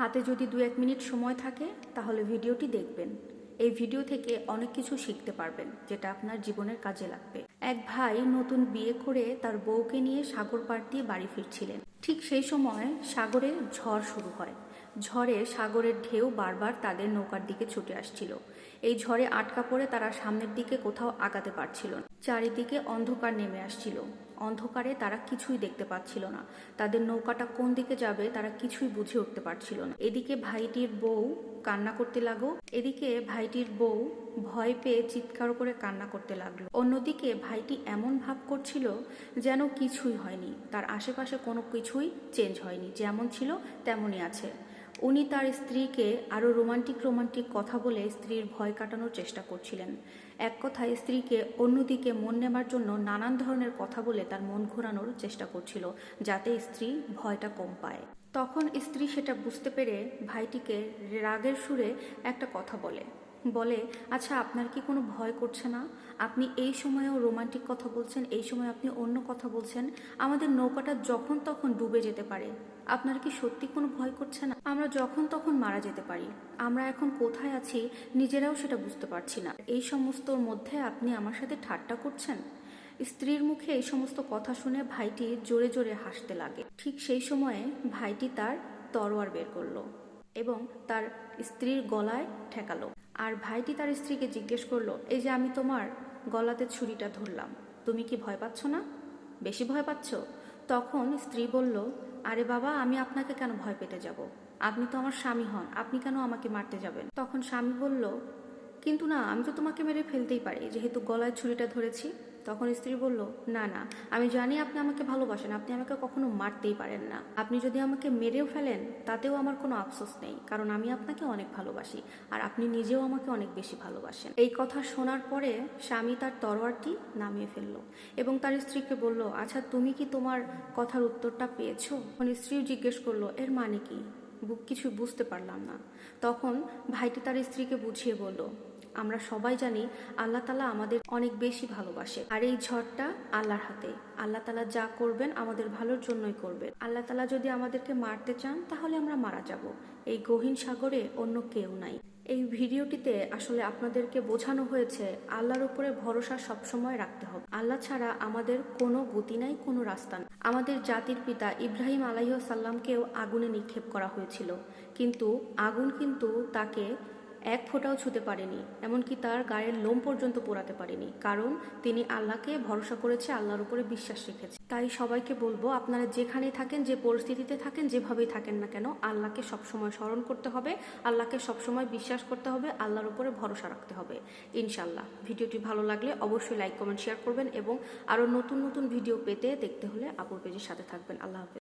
হাতে যদি দু এক মিনিট সময় থাকে, তাহলে ভিডিওটি দেখবেন। এই ভিডিও থেকে অনেক কিছু শিখতে পারবেন, যেটা আপনার জীবনের কাজে লাগবে। এক ভাই নতুন বিয়ে করে তার বউকে নিয়ে সাগর পাড় দিয়ে বাড়ি ফিরছিলেন। ঠিক সেই সময় সাগরে ঝড় শুরু হয়। ঝড়ে সাগরের ঢেউ বারবার তাদের নৌকার দিকে ছুটে আসছিল। এই ঝড়ে আটকা পড়ে তারা সামনের দিকে কোথাও আগাতে পারছিল না। চারিদিকে অন্ধকার নেমে আসছিল। অন্ধকারে তারা কিছুই দেখতে পাচ্ছিল না। তাদের নৌকাটা কোন দিকে যাবে তারা কিছুই বুঝে উঠতে পারছিল না। এদিকে ভাইটির বউ কান্না করতে লাগো এদিকে ভাইটির বউ ভয় পেয়ে চিৎকার করে কান্না করতে লাগল। অন্যদিকে ভাইটি এমন ভাব করছিল যেন কিছুই হয়নি। তার আশেপাশে কোনো কিছুই চেঞ্জ হয়নি। যেমন ছিল তেমনই আছে। উনি তার স্ত্রীকে আরও রোমান্টিক রোমান্টিক কথা বলে স্ত্রীর ভয় কাটানোর চেষ্টা করছিলেন। এক কথায় স্ত্রীকে অন্যদিকে মন নেবার জন্য নানান ধরনের কথা বলে তার মন ঘোরানোর চেষ্টা করছিল, যাতে স্ত্রী ভয়টা কম পায়। তখন স্ত্রী সেটা বুঝতে পেরে ভাইটিকে রাগের সুরে একটা কথা বলে। বলে আচ্ছা আপনার কি কোনো ভয় করছে না? আপনি এই সময়েও রোমান্টিক কথা বলছেন, এই সময় আপনি অন্য কথা বলছেন। আমাদের নৌকাটা যখন তখন ডুবে যেতে পারে। আপনার কি সত্যি কোনো ভয় করছে না? আমরা যখন তখন মারা যেতে পারি। আমরা এখন কোথায় আছি নিজেরাও সেটা বুঝতে পারছি না। এই সমস্তর মধ্যে আপনি আমার সাথে ঠাট্টা করছেন? স্ত্রীর মুখে এই সমস্ত কথা শুনে ভাইটি জোরে জোরে হাসতে লাগে। ঠিক সেই সময়ে ভাইটি তার তরোয়ার বের করল এবং তার স্ত্রীর গলায় ঠেকালো। আর ভাইটি তার স্ত্রীকে জিজ্ঞেস করল, এই যে আমি তোমার গলাতে ছুরিটা ধরলাম, তুমি কি ভয় পাচ্ছ না? বেশি ভয় পাচ্ছ? তখন স্ত্রী বলল, আরে বাবা, আমি আপনাকে কেন ভয় পেতে যাব? আপনি তো আমার স্বামী হন, আপনি কেন আমাকে মারতে যাবেন? তখন স্বামী বলল, কিন্তু না, আমি তো তোমাকে মেরে ফেলতেই পারি, যেহেতু গলায় ছুরিটা ধরেছি। তখন স্ত্রী বলল, না না, আমি জানি আপনি আমাকে ভালোবাসেন, আপনি আমাকে কখনো মারতেই পারেন না। আপনি যদি আমাকে মেরেও ফেলেন, তাতেও আমার কোনো আফসোস নেই, কারণ আমি আপনাকে অনেক ভালোবাসি, আর আপনি নিজেও আমাকে অনেক বেশি ভালোবাসেন। এই কথা শোনার পরে স্বামী তার তরোয়ারটি নামিয়ে ফেলল এবং তার স্ত্রীকে বলল আচ্ছা তুমি কি তোমার কথার উত্তরটা পেয়েছ? তখন স্ত্রীও জিজ্ঞেস করল, এর মানে কি? কিছু বুঝতে পারলাম না। তখন ভাইটি তার স্ত্রীকে বুঝিয়ে বলল আমরা সবাই জানি আল্লাহ তালা আমাদের অনেক বেশি ভালোবাসে। আর এই ঝড়টা আল্লাহর হাতে। আল্লাহ তালা যা করবেন আমাদের ভালোর জন্যই করবেন। আল্লাহ তালা যদি আমাদেরকে মারতে চান, তাহলে আমরা মারা যাব। এই গহীন সাগরে অন্য কেউ নাই। এই ভিডিওটিতে আসলে আপনাদেরকে বোঝানো হয়েছে, আল্লাহর উপরে ভরসা সবসময় রাখতে হবে। আল্লাহ ছাড়া আমাদের কোনো গতি নাই, কোনো রাস্তা নেই। আমাদের জাতির পিতা ইব্রাহিম আলাইসাল্লামকেও আগুনে নিক্ষেপ করা হয়েছিল। কিন্তু আগুন কিন্তু তাকে এক ফোঁটাও ছুতে পারেনি, এমনকি তার গায়ের লোম পর্যন্ত পোড়াতে পারেনি, কারণ তিনি আল্লাহকে ভরসা করেছে, আল্লাহর উপরে বিশ্বাস রেখেছে। তাই সবাইকে বলব, আপনারা যেখানেই থাকেন, যে পরিস্থিতিতে থাকেন, যেভাবেই থাকেন না কেন, আল্লাহকে সবসময় স্মরণ করতে হবে, আল্লাহকে সবসময় বিশ্বাস করতে হবে, আল্লাহর উপরে ভরসা রাখতে হবে ইনশাল্লাহ ভিডিওটি ভালো লাগলে অবশ্যই লাইক, কমেন্ট, শেয়ার করবেন এবং আরও নতুন নতুন ভিডিও পেতে দেখতে হলে আপুর পেজের সাথে থাকবেন। আল্লাহ হাফেজ।